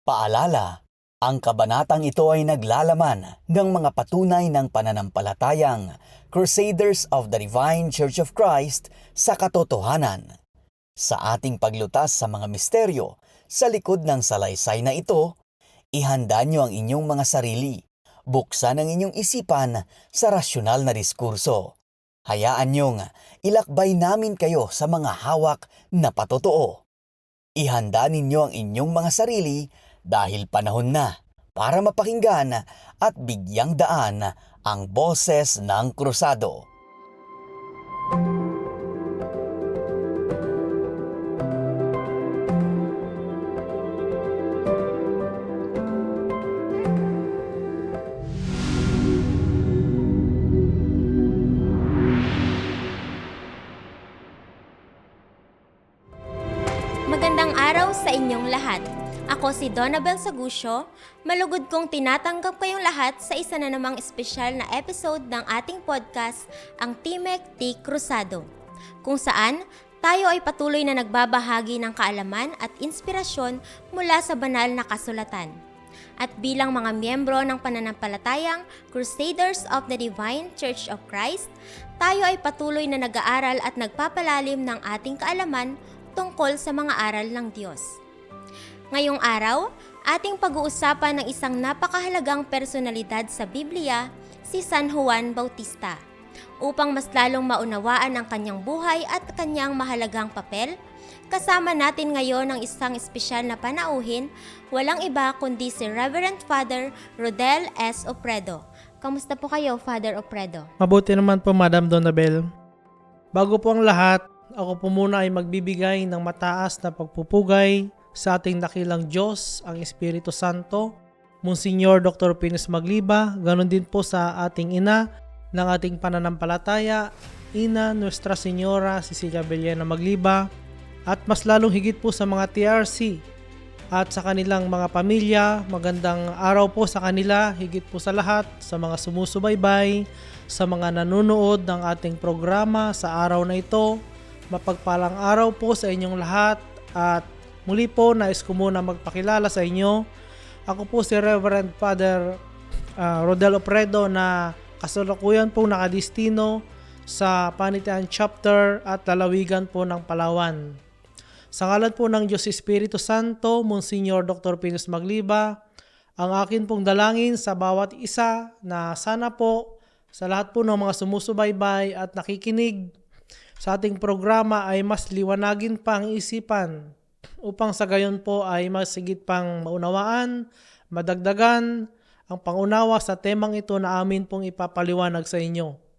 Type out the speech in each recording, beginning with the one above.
Paalala, ang kabanatang ito ay naglalaman ng mga patunay ng pananampalatayang Crusaders of the Divine Church of Christ sa katotohanan. Sa ating paglutas sa mga misteryo sa likod ng salaysay na ito, ihanda niyo ang inyong mga sarili. Buksan ang inyong isipan sa rasyonal na diskurso. Hayaan niyong ilakbay namin kayo sa mga hawak na patotoo. Ihanda ninyo ang inyong mga sarili dahil panahon na para mapakinggan at bigyang daan ang boses ng krusado. Si Donabel Sagusyo. Malugod kong tinatanggap kayong lahat sa isa na namang espesyal na episode ng ating podcast, ang Timek T. Cruzado, kung saan tayo ay patuloy na nagbabahagi ng kaalaman at inspirasyon mula sa banal na kasulatan. At bilang mga miyembro ng pananampalatayang Crusaders of the Divine Church of Christ, tayo ay patuloy na nag-aaral at nagpapalalim ng ating kaalaman tungkol sa mga aral ng Diyos. Ngayong araw, ating pag-uusapan ng isang napakahalagang personalidad sa Biblia, si San Juan Bautista. Upang mas lalong maunawaan ang kanyang buhay at kanyang mahalagang papel, kasama natin ngayon ang isang espesyal na panauhin, walang iba kundi si Reverend Father Rodel S. Opredo. Kamusta po kayo, Father Opredo? Mabuti naman po, Madam Donabel. Bago po ang lahat, ako po muna ay magbibigay ng mataas na pagpupugay sa ating dakilang Diyos, ang Espiritu Santo, Monsignor Dr. Pinis Magliba, ganon din po sa ating ina ng ating pananampalataya, Ina Nuestra Señora Cecilia Bellena Magliba, at mas lalong higit po sa mga TRC at sa kanilang mga pamilya. Magandang araw po sa kanila, higit po sa lahat, sa mga sumusubaybay, sa mga nanonood ng ating programa sa araw na ito. Mapagpalang araw po sa inyong lahat at muli po nais ko muna magpakilala sa inyo. Ako po si Reverend Father uh, Rodel Opredo na kasalukuyan po nakadistino sa Panitian Chapter at Lalawigan po ng Palawan. Sa ngalan po ng Diyos Espiritu Santo, Monsignor Dr. Pinos Magliba, ang akin pong dalangin sa bawat isa na sana po sa lahat po ng mga sumusubaybay at nakikinig sa ating programa ay mas liwanagin pa ang isipan upang sa gayon po ay masigit pang maunawaan, madagdagan ang pangunawa sa temang ito na amin pong ipapaliwanag sa inyo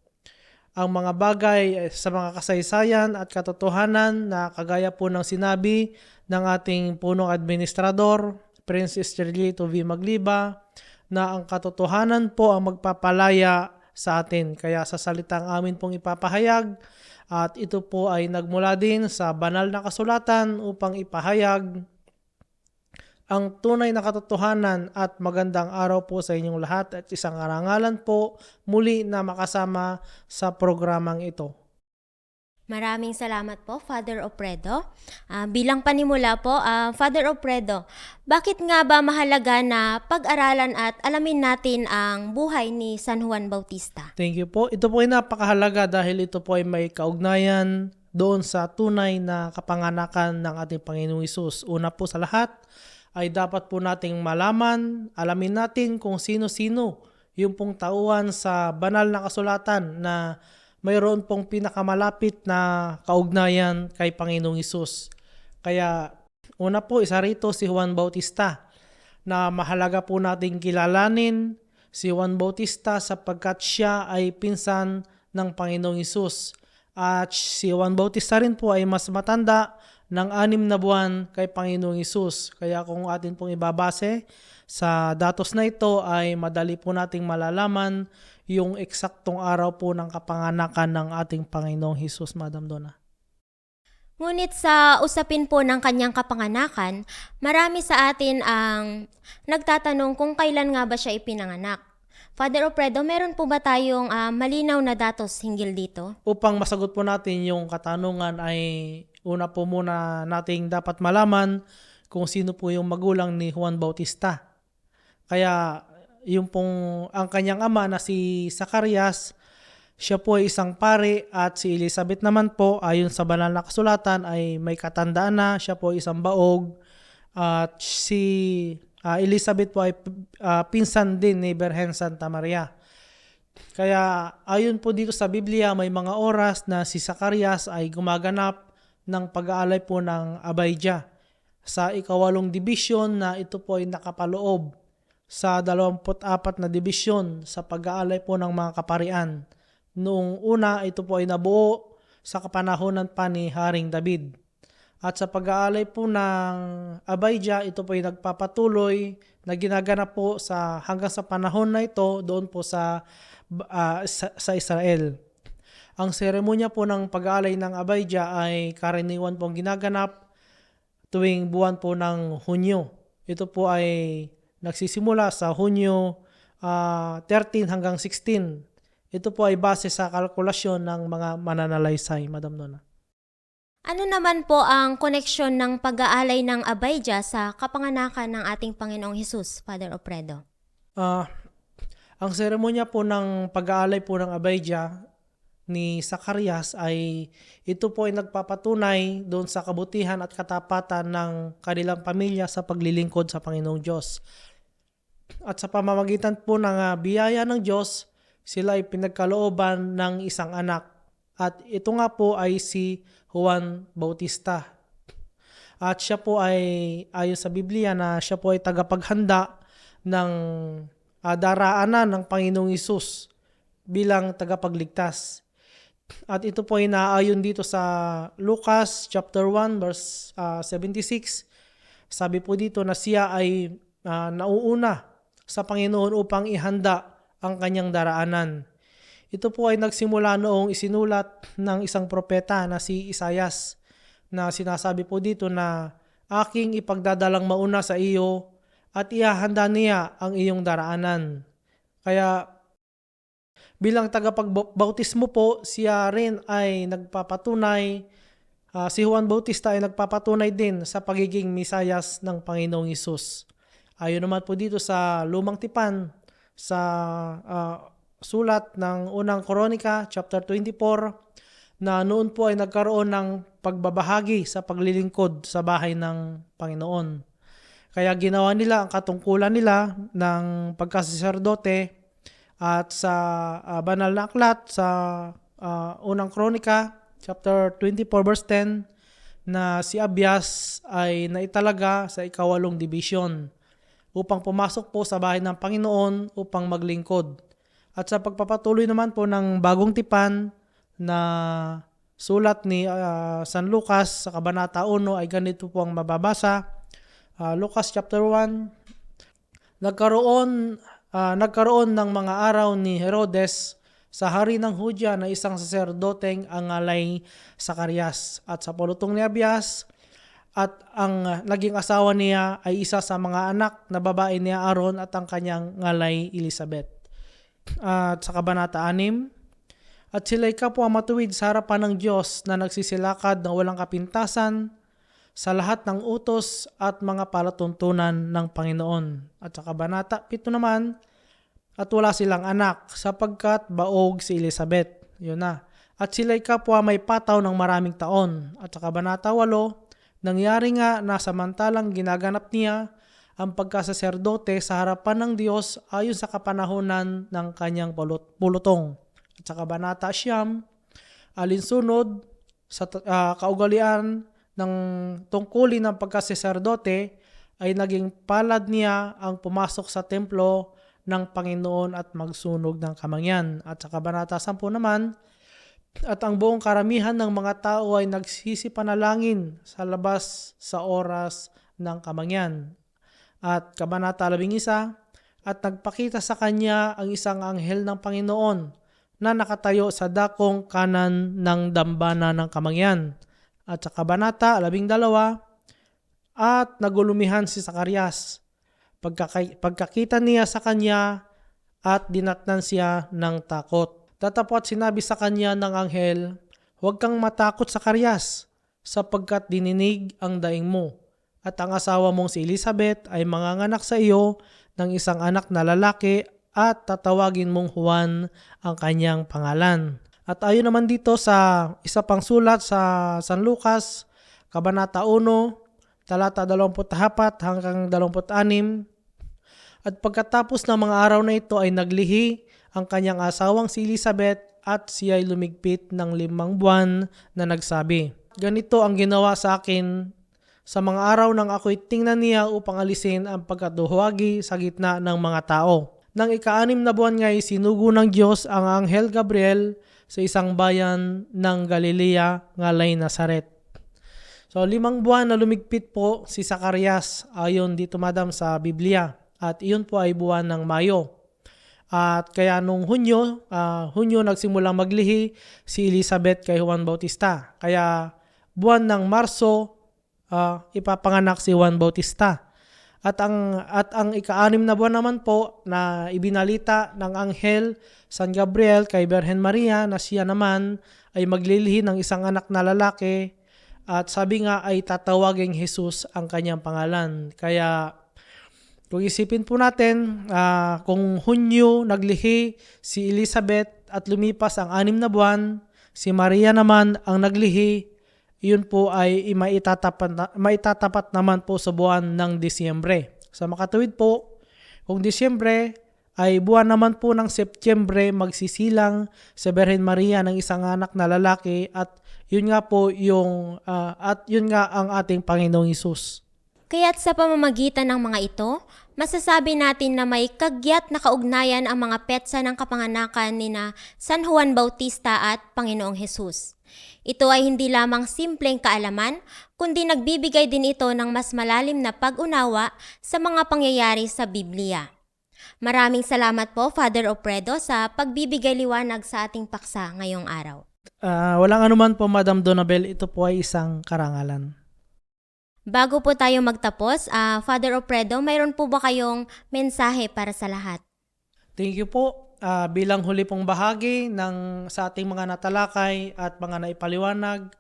ang mga bagay sa mga kasaysayan at katotohanan na kagaya po ng sinabi ng ating punong administrador, Prince Esterlito V. Magliba, na ang katotohanan po ang magpapalaya sa atin. Kaya sa salitang amin pong ipapahayag at ito po ay nagmula din sa banal na kasulatan upang ipahayag ang tunay na katotohanan at magandang araw po sa inyong lahat at isang arangalan po muli na makasama sa programang ito. Maraming salamat po, Father Opredo. Ah, bilang panimula po, ah, Father Opredo, bakit nga ba mahalaga na pag-aralan at alamin natin ang buhay ni San Juan Bautista? Thank you po. Ito po ay napakahalaga dahil ito po ay may kaugnayan doon sa tunay na kapanganakan ng ating Panginoong Isus. Una po sa lahat, ay dapat po nating malaman, alamin natin kung sino-sino yung pong tauhan sa banal na kasulatan na mayroon pong pinakamalapit na kaugnayan kay Panginoong Isus. Kaya una po isa rito si Juan Bautista na mahalaga po nating kilalanin si Juan Bautista sapagkat siya ay pinsan ng Panginoong Isus. At si Juan Bautista rin po ay mas matanda ng anim na buwan kay Panginoong Isus. Kaya kung atin pong ibabase sa datos na ito ay madali po nating malalaman yung eksaktong araw po ng kapanganakan ng ating Panginoong Hesus, Madam Donna. Ngunit sa usapin po ng kanyang kapanganakan, marami sa atin ang nagtatanong kung kailan nga ba siya ipinanganak. Father Opredo, meron po ba tayong ah, malinaw na datos hinggil dito? Upang masagot po natin yung katanungan ay una po muna nating dapat malaman kung sino po yung magulang ni Juan Bautista. Kaya yung pong ang kanyang ama na si Zacarias, siya po ay isang pare at si Elizabeth naman po ayon sa banal na kasulatan ay may katandaan na, siya po ay isang baog at si ah, Elizabeth po ay ah, pinsan din ni Berhen Santa Maria. Kaya ayon po dito sa Biblia, may mga oras na si Zacarias ay gumaganap ng pag-aalay po ng Abijah sa ikawalong dibisyon na ito po ay nakapaloob sa 24 na dibisyon sa pag-aalay po ng mga kaparian. Noong una, ito po ay nabuo sa kapanahonan pa ni Haring David. At sa pag-aalay po ng Abijah, ito po ay nagpapatuloy na ginaganap po sa hanggang sa panahon na ito doon po sa ah, sa, sa Israel. Ang seremonya po ng pag-aalay ng Abijah ay karaniwan pong ginaganap tuwing buwan po ng Hunyo. Ito po ay nagsisimula sa Hunyo ah, 13 hanggang 16. Ito po ay base sa kalkulasyon ng mga mananalaysay, Madam Nona. Ano naman po ang koneksyon ng pag-aalay ng Abijah sa kapanganakan ng ating Panginoong Hesus, Father Opredo? Ah, ang seremonya po ng pag-aalay po ng Abijah ni Zacarias ay ito po ay nagpapatunay doon sa kabutihan at katapatan ng kanilang pamilya sa paglilingkod sa Panginoong Diyos. At sa pamamagitan po ng ah, biyaya ng Diyos, sila ay pinagkalooban ng isang anak. At ito nga po ay si Juan Bautista. At siya po ay, ayon sa Biblia, na siya po ay tagapaghanda ng ah, daraanan ng Panginoong Isus bilang tagapagligtas. At ito po ay naayon dito sa Lucas chapter 1 verse ah, 76. Sabi po dito na siya ay ah, nauuna sa Panginoon upang ihanda ang kanyang daraanan. Ito po ay nagsimula noong isinulat ng isang propeta na si Isayas na sinasabi po dito na aking ipagdadalang mauna sa iyo at ihahanda niya ang iyong daraanan. Kaya bilang tagapagbautismo po, siya rin ay nagpapatunay, ah, si Juan Bautista ay nagpapatunay din sa pagiging misayas ng Panginoong Isus. Ayon naman po dito sa Lumang Tipan, sa ah, sulat ng unang Kronika, chapter 24, na noon po ay nagkaroon ng pagbabahagi sa paglilingkod sa bahay ng Panginoon. Kaya ginawa nila ang katungkulan nila ng pagkasiserdote at sa ah, banal na aklat sa ah, unang kronika chapter 24 verse 10 na si Abias ay naitalaga sa ikawalong division upang pumasok po sa bahay ng Panginoon upang maglingkod. At sa pagpapatuloy naman po ng bagong tipan na sulat ni ah, San Lucas sa Kabanata 1 ay ganito po ang mababasa. Ah, Lucas chapter 1 Nagkaroon ah, nagkaroon ng mga araw ni Herodes sa hari ng Hudya na isang saserdoteng ang ngalay Sakarias at sa pulutong ni Abias at ang naging asawa niya ay isa sa mga anak na babae ni Aaron at ang kanyang ngalay Elizabeth. At sa kabanata 6, at sila'y kapwa matuwid sa harapan ng Diyos na nagsisilakad ng walang kapintasan sa lahat ng utos at mga palatuntunan ng Panginoon. At sa kabanata 7 naman, at wala silang anak sapagkat baog si Elizabeth. Yun na. At sila'y kapwa may pataw ng maraming taon. At sa kabanata 8, nangyari nga na samantalang ginaganap niya ang pagkasaserdote sa harapan ng Diyos ayon sa kapanahonan ng kanyang pulut- pulutong. At sa kabanata siyam, alinsunod sa ah, kaugalian ng tungkulin ng pagkasaserdote ay naging palad niya ang pumasok sa templo ng Panginoon at magsunog ng kamangyan. At sa kabanata 10 naman, at ang buong karamihan ng mga tao ay nagsisipanalangin sa labas sa oras ng kamangyan. At kabanata 11, at nagpakita sa kanya ang isang anghel ng Panginoon na nakatayo sa dakong kanan ng dambana ng kamangyan. At sa kabanata 12, at nagulumihan si Sakarias. Pagkaka- pagkakita niya sa kanya at dinatnan siya ng takot. Tatapot sinabi sa kanya ng anghel, Huwag kang matakot sa karyas, sapagkat dininig ang daing mo. at ang asawa mong si Elizabeth ay manganganak sa iyo ng isang anak na lalaki at tatawagin mong Juan ang kanyang pangalan. At ayon naman dito sa isa pang sulat sa San Lucas, Kabanata 1, talata 24 hanggang 26, at pagkatapos ng mga araw na ito ay naglihi ang kanyang asawang si Elizabeth at siya ay lumigpit ng limang buwan na nagsabi, Ganito ang ginawa sa akin sa mga araw nang ako'y tingnan niya upang alisin ang pagkaduhuwagi sa gitna ng mga tao. Nang ika-anim na buwan nga'y sinugo ng Diyos ang Anghel Gabriel sa isang bayan ng Galilea ngalay Nazaret. So limang buwan na lumigpit po si Zacarias ayon dito madam sa Biblia at iyon po ay buwan ng Mayo. At kaya nung Hunyo, ah, Hunyo nagsimulang maglihi si Elizabeth kay Juan Bautista. Kaya buwan ng Marso ah, ipapanganak si Juan Bautista. At ang at ang ika-anim na buwan naman po na ibinalita ng anghel San Gabriel kay Birhen Maria na siya naman ay maglilihi ng isang anak na lalaki at sabi nga ay tatawaging Jesus ang kanyang pangalan. Kaya kung isipin po natin, ah, kung Hunyo naglihi si Elizabeth at lumipas ang anim na buwan, si Maria naman ang naglihi, yun po ay maitatapat, na- maitatapat naman po sa buwan ng Disyembre. Sa makatuwid po, kung Disyembre ay buwan naman po ng Setyembre magsisilang sa Birhen Maria ng isang anak na lalaki at yun nga po yung ah, at yun nga ang ating Panginoong Isus. Kaya't sa pamamagitan ng mga ito, masasabi natin na may kagyat na kaugnayan ang mga petsa ng kapanganakan ni na San Juan Bautista at Panginoong Hesus. Ito ay hindi lamang simpleng kaalaman, kundi nagbibigay din ito ng mas malalim na pag-unawa sa mga pangyayari sa Biblia. Maraming salamat po, Father Opredo, sa pagbibigay liwanag sa ating paksa ngayong araw. Ah, walang anuman po Madam Donabel, ito po ay isang karangalan. Bago po tayo magtapos, ah, Father Opredo, mayroon po ba kayong mensahe para sa lahat? Thank you po. Ah, bilang huli pong bahagi ng sa ating mga natalakay at mga naipaliwanag,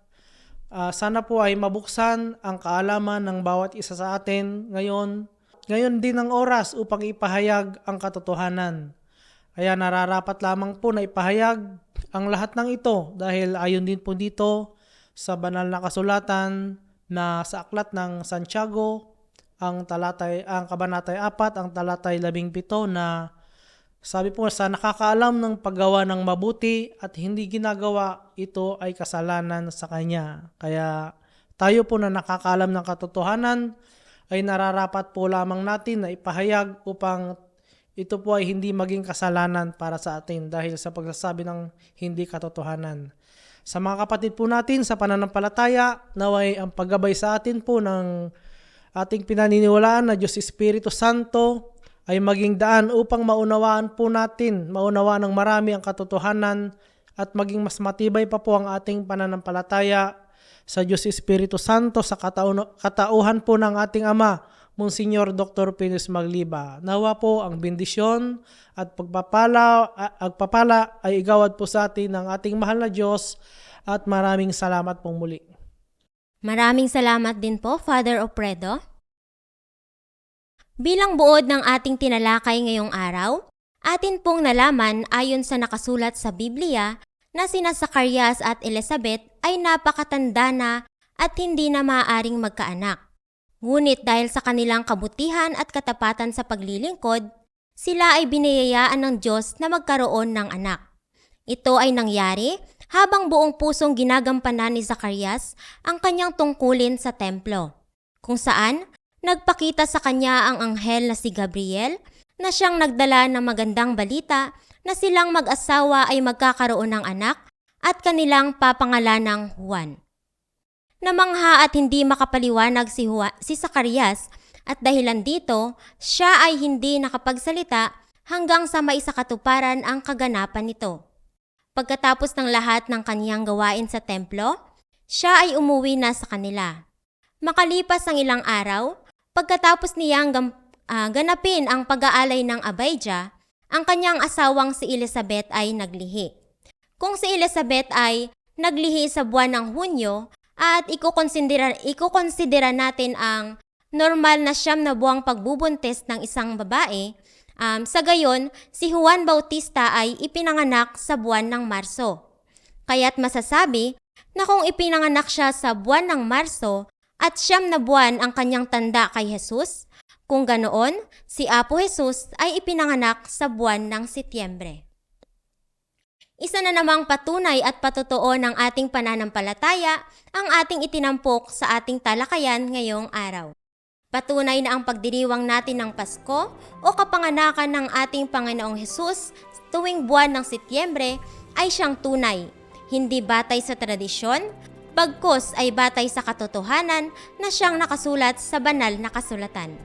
ah, sana po ay mabuksan ang kaalaman ng bawat isa sa atin ngayon. Ngayon din ang oras upang ipahayag ang katotohanan. Kaya nararapat lamang po na ipahayag ang lahat ng ito dahil ayon din po dito sa banal na kasulatan na sa aklat ng Santiago, ang talatay ang kabanatay 4, ang talatay 17 na sabi po sa nakakaalam ng paggawa ng mabuti at hindi ginagawa, ito ay kasalanan sa kanya. Kaya tayo po na nakakaalam ng katotohanan ay nararapat po lamang natin na ipahayag upang ito po ay hindi maging kasalanan para sa atin dahil sa pagsasabi ng hindi katotohanan. Sa mga kapatid po natin sa pananampalataya, naway ang paggabay sa atin po ng ating pinaniniwalaan na Diyos Espiritu Santo ay maging daan upang maunawaan po natin, maunawaan ng marami ang katotohanan at maging mas matibay pa po ang ating pananampalataya sa Diyos Espiritu Santo sa kataun- katauhan po ng ating Ama, Monsignor Dr. Pinis Magliba. Nawa po ang bendisyon at pagpapala, agpapala ay igawad po sa atin ng ating mahal na Diyos at maraming salamat pong muli. Maraming salamat din po, Father Opredo. Bilang buod ng ating tinalakay ngayong araw, atin pong nalaman ayon sa nakasulat sa Biblia na sina Zacarias at Elizabeth ay napakatanda na at hindi na maaaring magkaanak. Ngunit dahil sa kanilang kabutihan at katapatan sa paglilingkod, sila ay biniyayaan ng Diyos na magkaroon ng anak. Ito ay nangyari habang buong pusong ginagampanan ni Zacarias ang kanyang tungkulin sa templo, kung saan nagpakita sa kanya ang anghel na si Gabriel na siyang nagdala ng magandang balita na silang mag-asawa ay magkakaroon ng anak at kanilang papangalan ng Juan. Namangha at hindi makapaliwanag si, Juan, si Zacarias at dahilan dito, siya ay hindi nakapagsalita hanggang sa maisakatuparan ang kaganapan nito. Pagkatapos ng lahat ng kaniyang gawain sa templo, siya ay umuwi na sa kanila. Makalipas ang ilang araw, pagkatapos niyang gam- ah, ganapin ang pag-aalay ng Abijah, ang kanyang asawang si Elizabeth ay naglihi. Kung si Elizabeth ay naglihi sa buwan ng Hunyo at ikukonsidera, ikukonsidera natin ang normal na siyam na buwang pagbubuntis ng isang babae, um, sa gayon, si Juan Bautista ay ipinanganak sa buwan ng Marso. Kaya't masasabi na kung ipinanganak siya sa buwan ng Marso at siyam na buwan ang kanyang tanda kay Jesus, kung ganoon, si Apo Jesus ay ipinanganak sa buwan ng Setyembre. Isa na namang patunay at patotoo ng ating pananampalataya ang ating itinampok sa ating talakayan ngayong araw. Patunay na ang pagdiriwang natin ng Pasko o kapanganakan ng ating Panginoong Hesus tuwing buwan ng Setyembre ay siyang tunay, hindi batay sa tradisyon, bagkos ay batay sa katotohanan na siyang nakasulat sa banal na kasulatan.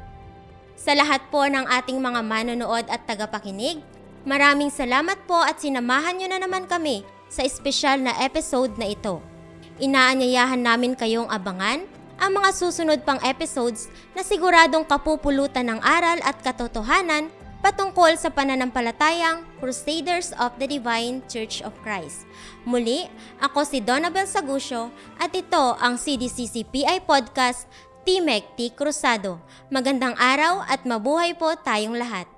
Sa lahat po ng ating mga manonood at tagapakinig, maraming salamat po at sinamahan nyo na naman kami sa espesyal na episode na ito. Inaanyayahan namin kayong abangan ang mga susunod pang episodes na siguradong kapupulutan ng aral at katotohanan patungkol sa pananampalatayang Crusaders of the Divine Church of Christ. Muli, ako si Donabel Sagusyo at ito ang CDCCPI Podcast Timek T. Cruzado. Magandang araw at mabuhay po tayong lahat.